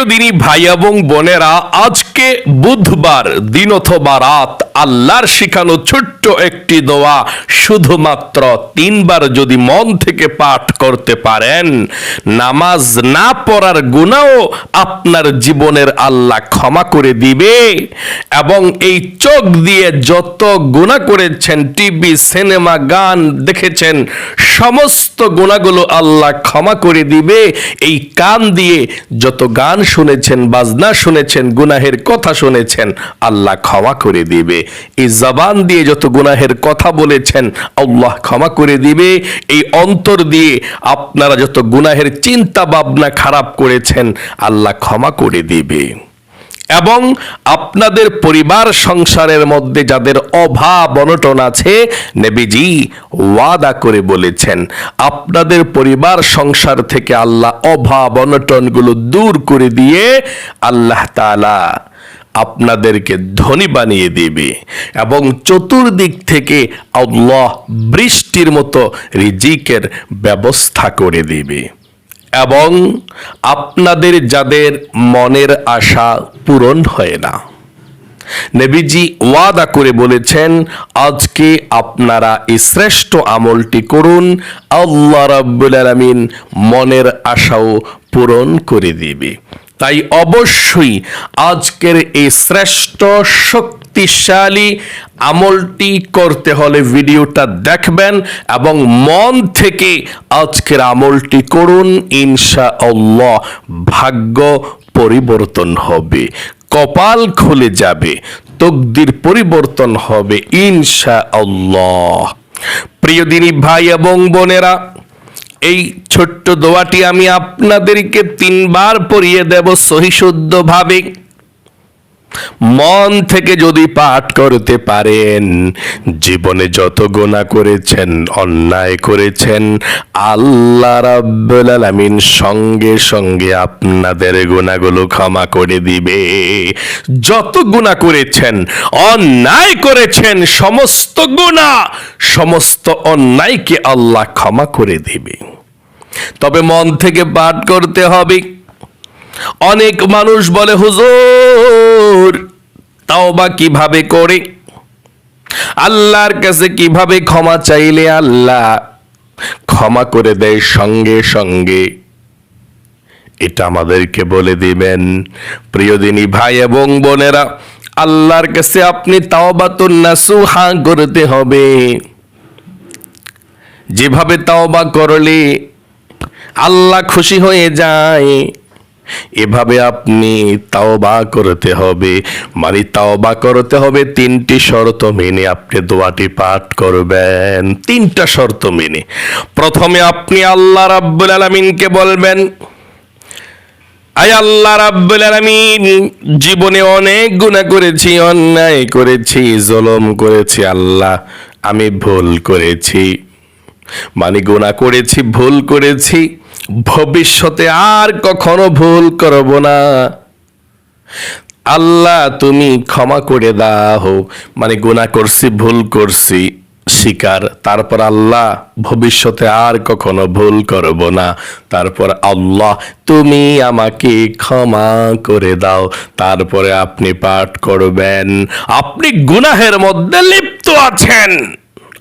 প্রিয় দিনী ভাই এবং বোনেরা আজকে বুধবার দিন অথবা রাত আল্লাহর শিখানো ছোট্ট একটি দোয়া শুধুমাত্র তিনবার যদি মন থেকে পাঠ করতে পারেন, নামাজ না পড়ার গুণাও আপনার জীবনের আল্লাহ ক্ষমা করে দিবে। এবং এই চোখ দিয়ে যত গুণা করেছেন, টিভি, সিনেমা, গান দেখেছেন, সমস্ত গুণাগুলো আল্লাহ ক্ষমা করে দিবে। এই কান দিয়ে যত গান শুনেছেন, বাজনা শুনেছেন, গুনাহের কথা শুনেছেন, আল্লাহ ক্ষমা করে দিবে। এই জবান দিয়ে যত গুনাহের কথা বলেছেন, আল্লাহ ক্ষমা করে দিবে। এই অন্তর দিয়ে আপনারা যত গুনাহের চিন্তা ভাবনা খারাপ করেছেন, আল্লাহ ক্ষমা করে দিবে। এবং আপনাদের পরিবার সংসারের মধ্যে যাদের অভাব, অনটন আছে, নেবিজি ওয়াদা করে বলেছেন, আপনাদের পরিবার সংসার থেকে আল্লাহ অভাব, অনটনগুলো দূর করে দিয়ে আল্লাহ তাআলা আপনাদেরকে ধনী বানিয়ে দিবে। এবং চতুর্দিক থেকে আল্লাহ বৃষ্টির মতো রিজিকের ব্যবস্থা করে দিবে। এবং আপনাদের যাদের মনের আশা পূরণ হয় না। নেবিজি ওয়াদা করে বলেছেন, আজকে আপনারা এই শ্রেষ্ঠ আমলটি করুন, আল্লাহ রাব্বুল আলামিন মনের আশাও পূরণ করে দিবে। তাই অবশ্যই আজকের এই শ্রেষ্ঠ শক্তিশালী আমলটি করতে হলে ভিডিওটা দেখবেন এবং মন থেকে আজকের আমলটি করুন ইনশা আল্লাহ ভাগ্য পরিবর্তন হবে, কপাল খুলে যাবে, তকদির পরিবর্তন হবে ইনশা আল্লাহ প্রিয় দিনী ভাই এবং বোনেরা এই ছোট্ট দোয়াটি আমি আপনাদেরকে তিনবার পড়িয়ে দেব সহিশুদ্ধ ভাবে মন থেকে যদি পাঠ করতে পারেন, জীবনে যত গোনা করেছেন, অন্যায় করেছেন, আল্লাহ রাব্বুল আলামিন সঙ্গে সঙ্গে আপনাদের গুণাগুলো ক্ষমা করে দিবে। যত গুণা করেছেন, অন্যায় করেছেন, সমস্ত গুণা সমস্ত অন্যায়কে আল্লাহ ক্ষমা করে দিবে। তবে মন থেকে পাঠ করতে হবে। অনেক মানুষ বলে, হুজুর তাও বা কীভাবে করে? আল্লাহর কাছে কীভাবে ক্ষমা চাইলে আল্লাহ ক্ষমা করে দেয় সঙ্গে সঙ্গে? এটা আমাদেরকে বলে দিবেন। প্রিয়দিনী ভাই এবং বোনেরা, আল্লাহর কাছে আপনি তাওবাতুন নাসুহা করতে হবে। যেভাবে তাওবা করলে আল্লাহ খুশি হয়ে যায়। এভাবে আপনি তাওবা করতে হবে। মানে তাওবা করতে হবে তিনটি শর্ত মেনে আপনি দোয়াটি পাঠ করবেন। তিনটা শর্ত মেনে। প্রথমে আপনি আল্লাহ রাব্বুল আলামিনকে বলবেন, আয় আল্লাহ রাব্বুল আলামিন, জীবনে অনেক গুনাহ করেছি, অন্যায় করেছি, জুলুম করেছি, আল্লাহ, আমি ভুল করেছি। মানে গুনাহ করেছি, ভুল করেছি ভবিষ্যতে আর কখনো ভুল করব না। আল্লাহ, তুমি ক্ষমা করে দাও। মানে গুনাহ করছি, ভুল করছি স্বীকার তারপর আল্লাহ, ভবিষ্যতে আর কখনো ভুল করব না। তারপর আল্লাহ, তুমি আমাকে ক্ষমা করে দাও। তারপরে আপনি পাঠ করবেন। আপনি গুনাহের মধ্যে লিপ্ত আছেন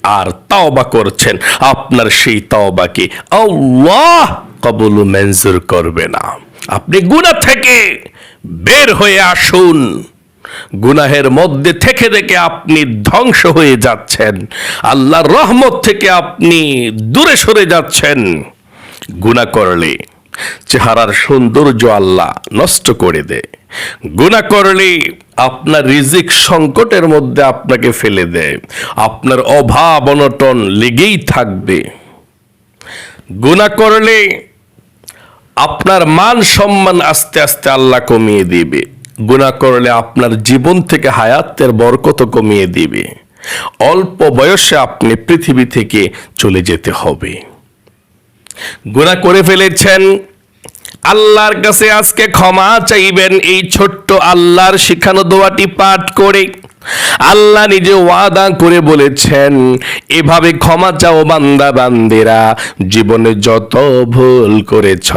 আর তাওবা করছেন। আপনার সেই তাওবাকে আল্লাহ কবুল মঞ্জুর করবে না। আপনি গুনাহ থেকে বের হয়ে আসুন। গুনাহের মধ্যে থেকে থেকে আপনি ধ্বংস হয়ে যাচ্ছেন। আল্লাহর রহমত থেকে আপনি দূরে সরে যাচ্ছেন। গুনাহ করলে চেহারার সৌন্দর্য আল্লাহ নষ্ট করে দেয়। গুনাহ করলে আপনার রিজিক সংকটের মধ্যে আপনাকে ফেলে দেয়। আপনার অভাব অনটন লেগেই থাকবে। গুনাহ করলে আপনার মান সম্মান আস্তে আস্তে আল্লাহ কমিয়ে দিবে। গুনাহ করলে আপনার জীবন থেকে হায়াতের বরকত কমিয়ে দিবে। অল্প বয়সে আপনি পৃথিবী থেকে চলে যেতে হবে। গুনাহ করে ফেলেছেন। আল্লাহর কাছে আজকে ক্ষমা চাইবেন। এই ছোট্ট আল্লাহর শিখানো দোয়াটি পাঠ করে আল্লাহ নিজে ওয়াদা করে বলেছেন, এভাবে ক্ষমা চাও বান্দা বান্দিরা, জীবনে যত ভুল করেছ,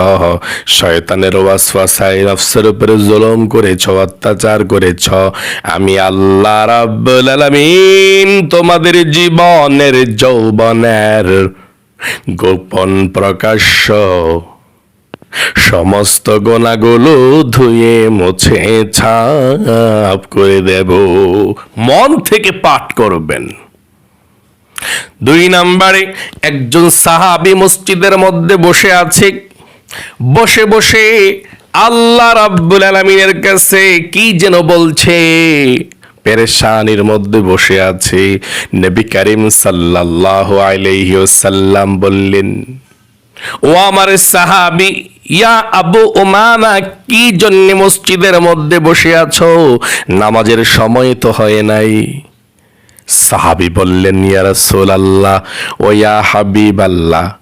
শয়তানের ওয়াসওয়াসায় নফসের উপরে জুলুম করেছ, অত্যাচার করেছ, আমি আল্লাহ রাব্বুল আলামিন তোমাদের জীবনের যৌবনের গোপন প্রকাশ্য সমস্ত গোনাগুলো ধুয়ে, মুছে, ছাপ করে দেব। মন থেকে পাঠ করবেন। দুই নম্বরে একজন সাহাবি মসজিদের মধ্যে বসে আছে। বসে বসে আল্লাহ রাব্বুল আলমিনের কাছে কি যেন বলছে? পেরেশানির মধ্যে বসে আছে। নবী করিম সাল্লাল্লাহু আলাইহি ওয়াসাল্লাম বললেন, ও আমার সাহাবি ইয়া আবু ওমামা কি জন্য মসজিদের মধ্যে বসে আছো? নামাজের সময় তো হয় নাই। সাহাবি বললেন, ইয়া রাসূলুল্লাহ, ও ইয়া হাবিবাল্লাহ।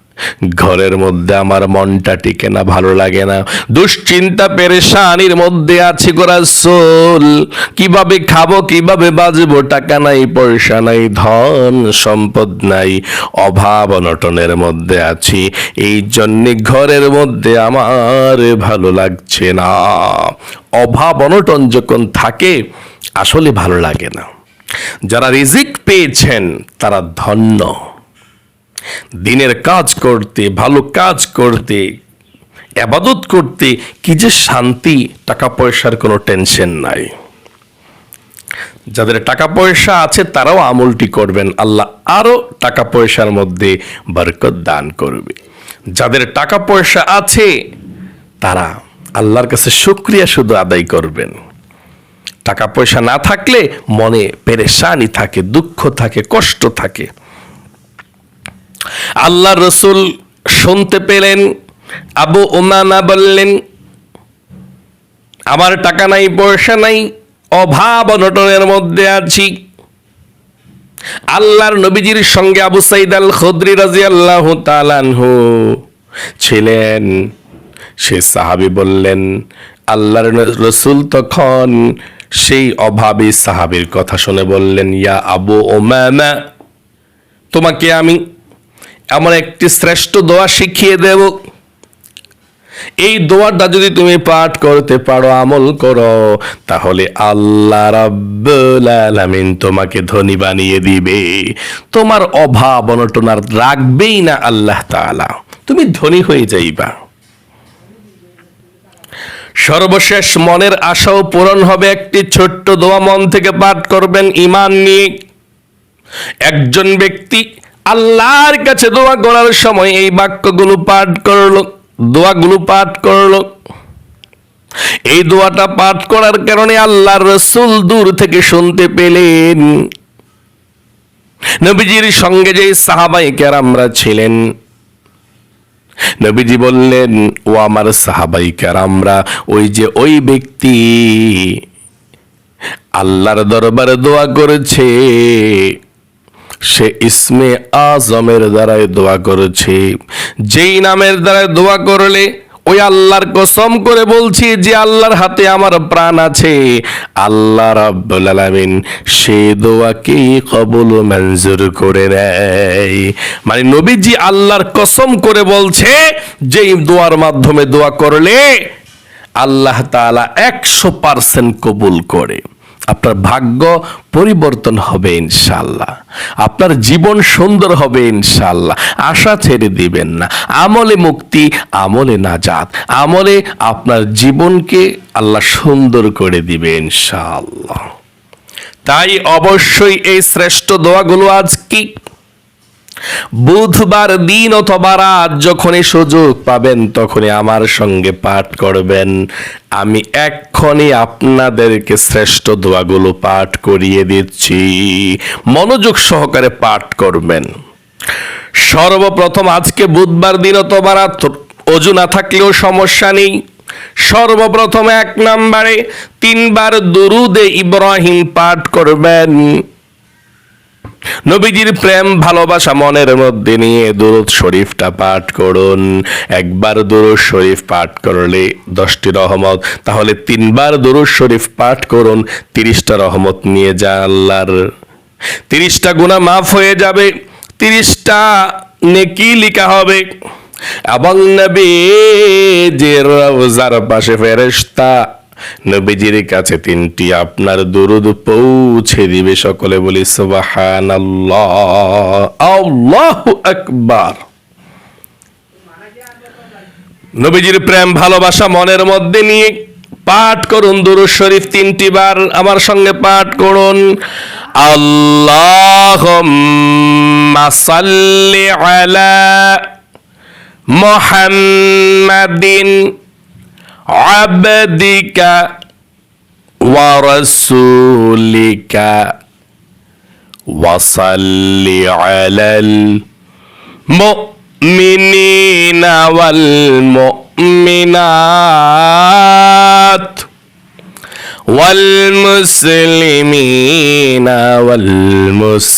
ঘরের মধ্যে আমার মনটা টিকে না, ভালো লাগে না। দুশ্চিন্তা পেরেশানির মধ্যে আছি গো রাসূল। কীভাবে খাব, কীভাবে বাজবো টাকা নাই, পয়সা নাই, ধন সম্পদ নাই, অভাব অনটনের মধ্যে আছি। এই জন্যে ঘরের মধ্যে আমার ভালো লাগছে না। অভাব অনটন যখন থাকে, আসলে ভালো লাগে না। যারা রিজিক পেয়েছেন, তারা ধন্য। দিনের কাজ করতে, ভালো কাজ করতে, আবাদত করতে কি যে শান্তি, টাকা পয়সার কোনো টেনশন নাই। যাদের টাকা পয়সা আছে তারাও আমলটি করবেন। আল্লাহ আরও টাকা পয়সার মধ্যে বরকত দান করবে। যাদের টাকা পয়সা আছে তারা আল্লাহর কাছে শুক্রিয়া শুধু আদায় করবেন। টাকা পয়সা না থাকলে মনে পেরেশানি থাকে, দুঃখ থাকে, কষ্ট থাকে। আল্লাহ রসুল শুনতে পেলেন, আবু ওমামা বললেন, আমার টাকা নাই, পয়সা নাই, অভাব অনটনের মধ্যে আছি। আল্লাহর নবীজির সঙ্গে আবু সাইদ আল খদ্রি রাজি আল্লাহ তালানহু ছিলেন। সে সাহাবি বললেন, আল্লাহর রসুল তখন সেই অভাবী সাহাবির কথা শুনে বললেন, ইয়া আবু ওমামা তোমাকে আমি এমন একটি শ্রেষ্ঠ দোয়া শিখিয়ে দেব। এই দোয়াটা যদি তুমি পাঠ করতে পারো, আমল করো, তাহলে আল্লাহ আলামিন তোমাকে ধনী বানিয়ে দিবে। তোমার অভাব অনটন আর রাখবেই না আল্লাহ তাআলা। তুমি ধনী হয়ে যাইবা। সর্বশেষ মনের আশাও পূরণ হবে। একটি ছোট্ট দোয়া মন থেকে পাঠ করবেন। ইমান নিয়ে একজন ব্যক্তি আল্লাহর কাছে দোয়া করার সময় এই বাক্যগুলো পাঠ করল, দোয়াগুলো পাঠ করল। এই দোয়াটা পাঠ করার কারণে আল্লাহর রসুল দূর থেকে শুনতে পেলেন। নবীজির সঙ্গে যে সাহাবাই কেরামরা ছিলেন, নবীজি বললেন, ও আমার সাহাবাই কেরামরা, ওই যে ওই ব্যক্তি আল্লাহর দরবারে দোয়া করেছে। সে ইসমে আজমের দ্বারাই দোয়া করেছে। যেই নামের দ্বারাই দোয়া করলে ওই আল্লাহর কসম করে বলছি যে আল্লাহর হাতে আমার প্রাণ আছে। আল্লাহ রাব্বুল আলামিন সে দোয়াকে কবুল মঞ্জুর করে নেয়। মানে নবীজি আল্লাহর কসম করে বলছে যে দোয়ার মাধ্যমে দোয়া করলে আল্লাহ তাআলা একশো পার্সেন্ট কবুল করে। আপনার ভাগ্য পরিবর্তন হবে ইনশাল্লাহ আপনার জীবন সুন্দর হবে ইনশাল্লাহ আশা ছেড়ে দিবেন না। আমলে মুক্তি, আমলে নাজাত। আমলে আপনার জীবনকে আল্লাহ সুন্দর করে দিবে ইনশাল্লাহ তাই অবশ্যই এই শ্রেষ্ঠ দোয়াগুলো আজ কি? বুধবার দিন অথবা রাত যখনই সুযোগ পাবেন, তখনই আমার সঙ্গে পাঠ করবেন। আমি এক্ষণে আপনাদেরকে শ্রেষ্ঠ দোয়াগুলো পাঠ করিয়ে দিচ্ছি। মনোযোগ সহকারে পাঠ করবেন। সর্বপ্রথম আজকে বুধবার দিন অথবা রাত, অজু না থাকলেও সমস্যা নেই। সর্বপ্রথম এক নম্বরে তিনবার দুরুদে ইব্রাহিম পাঠ করবেন। নবীজির প্রেম, ভালোবাসা মনের মধ্যে নিয়ে দুরুদ শরীফটা পাঠ করুন। একবার দুরুদ শরীফ পাঠ করলে দশটি রহমত। তাহলে তিনবার দুরুদ শরীফ পাঠ করুন, তিরিশটা রহমত নিয়ে যা আল্লাহর। তিরিশটা গুণা মাফ হয়ে যাবে, তিরিশটা নেকি লিখা হবে। এবং নবীজির রওজার পাশে ফেরেশতা নবীজির কাছে তিনটি আপনার দুরুদ পৌঁছে দিবে সকলে বলি, সুবহানাল্লাহ, আল্লাহু আকবার। নবীজির প্রেম, ভালোবাসা মনের মধ্যে নিয়ে পাঠ করুন, দুরুদ শরীফ তিনটি বার আমার সঙ্গে পাঠ করুন। আল্লাহুম্মা সাল্লি আলা মুহাম্মাদিন। আবদিকা ওয়া রাসূলিকা وصل على المؤمنين والمؤمنات والمسلمين والمسلمات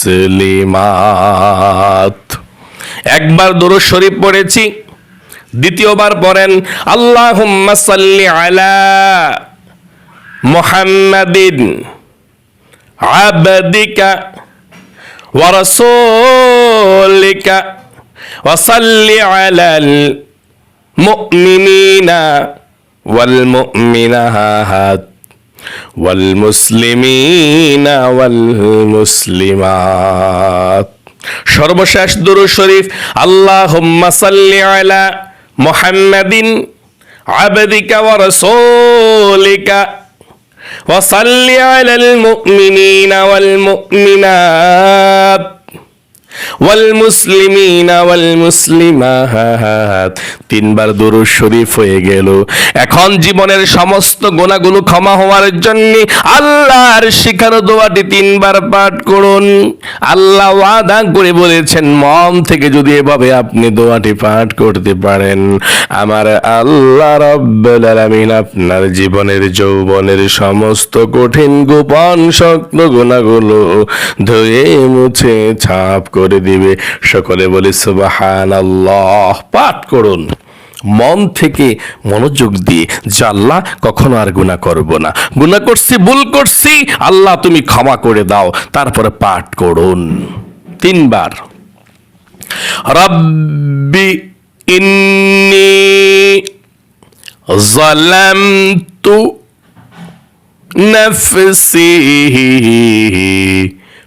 একবার দরুদ শরীফ পড়েছি দ্বিতীয়বার পড়েন আল্লাহুম্মা সাল্লি আলা মুহাম্মাদিন আবদিকা ورسولك وصل على المؤمنين والمؤمنات والمسلمين والمسلمات সর্বশেষ দুরু শরীফ আল্লাহুম্মা সাল্লি আলা محمد عبدك ورسولك. وصل على المؤمنين والمؤمنات. ওয়ালমুসলিমিনা ওয়ালমুসলিমাহাত। তিনবার দুরুদ শরীফ হয়ে গেল। এখন জীবনের সমস্ত গোনাগুলো ক্ষমা হওয়ার জন্য আল্লাহর শিখানো দোয়াটি তিনবার পাঠ করুন। আল্লাহ ওয়াদা করে বলেছেন, মন থেকে যদি এভাবে আপনি দোয়াটি পাঠ করতে পারেন, আমার আল্লাহ রব্বুল আলামিন আপনার জীবনের যৌবনের সমস্ত কঠিন গোপন শক্ত গোনাগুলো ধুয়ে মুছে ছাপ করে দিন দেবে। সকলে বলে সুবাহান আল্লাহ পাঠ করুন। মন থেকে মনোযোগ দিয়ে, যে আল্লাহ কখনো আর গুণা করব না। গুণা করছি, ভুল করছি, আল্লাহ তুমি ক্ষমা করে দাও। তারপরে পাঠ করুন। তিনবার। রব্বি ইন্নি জলামতু নফসি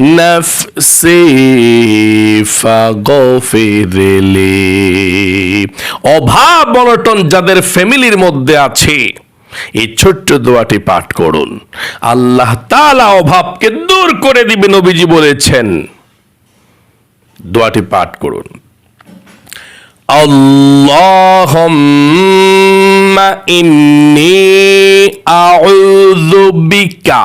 নফসি ফাগফিরলি অভাব অনটন যাদের ফ্যামিলির মধ্যে আছে, এই ছোট্ট দোয়াটি পাঠ করুন। আল্লাহ তালা অভাবকে দূর করে দিবে, নবীজি বলেছেন। দোয়াটি পাঠ করুন। আল্লাহুম্মা ইন্নী আউযু বিকা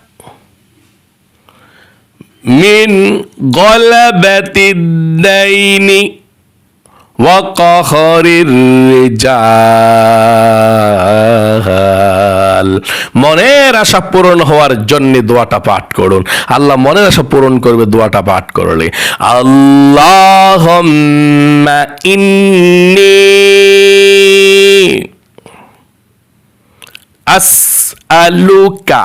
من غلبة الدين وقهر الرجال মনের আশা পূরণ হওয়ার জন্য দোয়াটা পাঠ করুন আল্লাহ মনের আশা পূরণ করবে দোয়াটা পাঠ করলে আল্লাহ ইন্নি আসআলুকা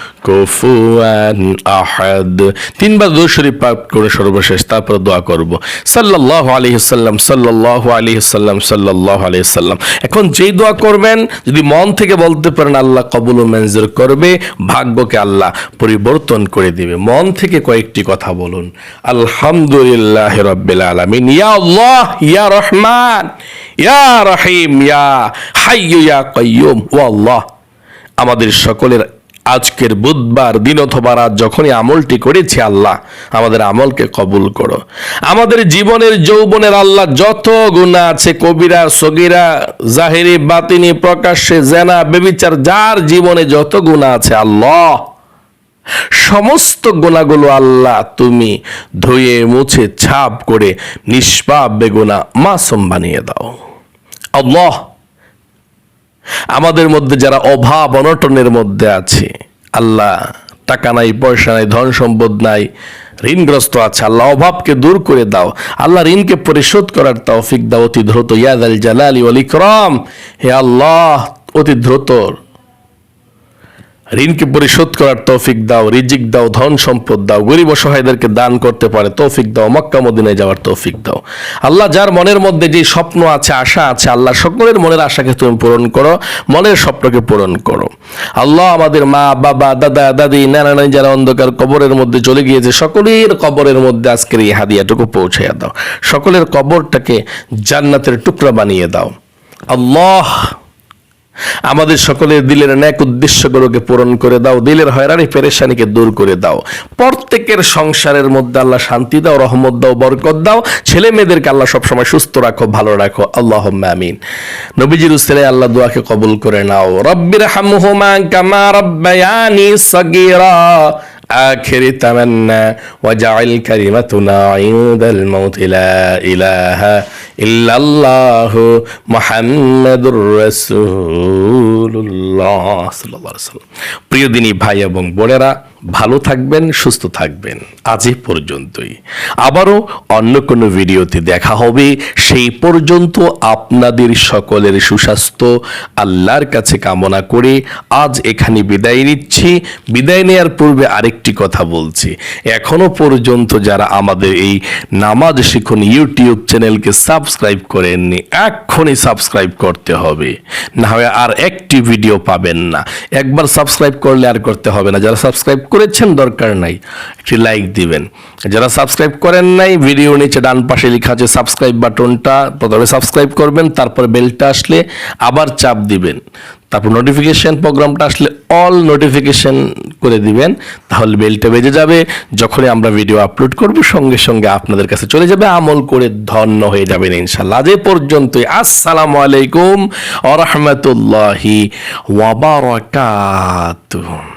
কুফুয়ান আহাদ। তিনবার দু শরীফ পাঠ করে সর্বশেষ, তারপর দোয়া করব। সাল্লাল্লাহু আলাইহি সাল্লাম সাল্লাল্লাহু আলাইহি সাল্লাম সাল্লাল্লাহু আলাইহি সাল্লাম এখন যেই দোয়া করবেন, যদি মন থেকে বলতে পারেন, আল্লাহ কবুল ও করবে, ভাগ্যকে আল্লাহ পরিবর্তন করে দিবে। মন থেকে কয়েকটি কথা বলুন। আলহামদুলিল্লাহ রাব্বিল আলামিন। ইয়া আল্লাহ, ইয়া রহমান, ইয়া রহিম, ইয়া হাইয়্যু, ইয়া কাইয়্যুম। ও আল্লাহ, আমাদের সকলের আজকের বুধবার দিন অথবা রাত যখনই আমলটি করেছি আল্লাহ, আমাদের আমলকে কবুল করো। আমাদের জীবনের যৌবনের আল্লাহ যত গুণা আছে, কবিরা, সগিরা, জাহেরি, বাতিনি, প্রকাশ্যে, জেনা, বেবিচার, যার জীবনে যত গুণা আছে আল্লাহ, সমস্ত গোনাগুলো আল্লাহ তুমি ধুয়ে, মুছে, ছাপ করে নিষ্পাপ বেগুনা মাসুম বানিয়ে দাও। আল্লাহ আমাদের মধ্যে যারা অভাব, অনটনের মধ্যে আছে, আল্লাহ টাকা নাই, পয়সা নাই, ধন সম্পদ নাই, ঋণগ্রস্ত আছে, আল্লাহ অভাবকে দূর করে দাও, আল্লাহ ঋণকে পরিশোধ করার তৌফিক দাও, অতি দ্রুত। ইয়াদ আল জালালি ওয়াল ইকরাম, হে আল্লাহ, অতি দ্রুত ঋণকে পরিশোধ করার তৌফিক দাও, রিজিক দাও, ধন সম্পদ দাও, গরিব অসহায়দেরকে দান করতে পারে, তৌফিক দাও, মক্কা মদিনায় যাওয়ার তৌফিক দাও। আল্লাহ যার মনের মধ্যে যে স্বপ্ন আছে, আশা আছে, আল্লাহ সকলের মনের আশাকে তুমি পূরণ করো, মনের স্বপ্নকে পূরণ করো। আল্লাহ আমাদের মা, বাবা, দাদা, দাদি, নানা, নানি যারা অন্ধকার কবরের মধ্যে চলে গিয়েছে, সকলের কবরের মধ্যে আজকের এই হাদিয়াটুকু পৌঁছাইয়া দাও। সকলের কবরটাকে জান্নাতের টুকরা বানিয়ে দাও। আল্লাহ আমাদের সকলের দিলের ন্যাক উদ্দেশ্যগুলোকে পূরণ করে দাও দিলের হয়রানি পেরেশানিকে দূর করে দাও প্রত্যেকের সংসারের মধ্যে আল্লাহ শান্তি দাও রহমত দাও বরকত দাও ছেলে মেয়েদেরকে আল্লাহ সবসময় সুস্থ রাখো ভালো রাখো আল্লাহ আমিন নবীজির উসলে আল্লাহ দোয়াকে কবুল করে নাও রব্বির হামহুমা কামা রব্বায়ানি সগীরা آخر تمنى وجعل كلمتنا عند الموت لا إله ইল্লাল্লাহু ইল্লাল্লাহ মোহাম্মদুর রসুল্লাহ সাল্লাম প্রিয় দিনী ভাই এবং বোনেরা, ভালো থাকবেন, সুস্থ থাকবেন। আজ পর্যন্তই। আবারও অন্য কোনো ভিডিওতে দেখা হবে। সেই পর্যন্ত আপনাদের সকলের সুস্বাস্থ্য, আল্লাহর কাছে কামনা করে আজ এখানে বিদায় নিচ্ছি। বিদায় নেয়ার পূর্বে আরেকটি কথা বলছি। এখনও পর্যন্ত যারা আমাদের এই নামাজ শিখুন ইউটিউব চ্যানেলকে সাব সাবস্ক্রাইব করেননি, এক্ষুনি সাবস্ক্রাইব করতে হবে। না হয় আর একটি ভিডিও পাবেন না। একবার সাবস্ক্রাইব করলে আর করতে হবে না। যারা সাবস্ক্রাইব করেছেন, দরকার নাই। একটি লাইক দিবেন। যারা সাবস্ক্রাইব করেন নাই, ভিডিও নিচে ডান পাশে লেখা আছে সাবস্ক্রাইব বাটনটা। প্রথমে সাবস্ক্রাইব করবেন, তারপর বেলটা আসলে আবার চাপ দিবেন। তারপর নোটিফিকেশান প্রোগ্রামটা আসলে অল নোটিফিকেশান করে দিবেন, তাহলে বেলটা বেজে যাবে। যখনই আমরা ভিডিও আপলোড করব, সঙ্গে সঙ্গে আপনাদের কাছে চলে যাবে, আমল করে ধন্য হয়ে যাবেন ইনশাল্লাহ আজ পর্যন্তই, আসসালামু আলাইকুম, আ রহমতুল্লাহি ওয়াবারাকাতুহু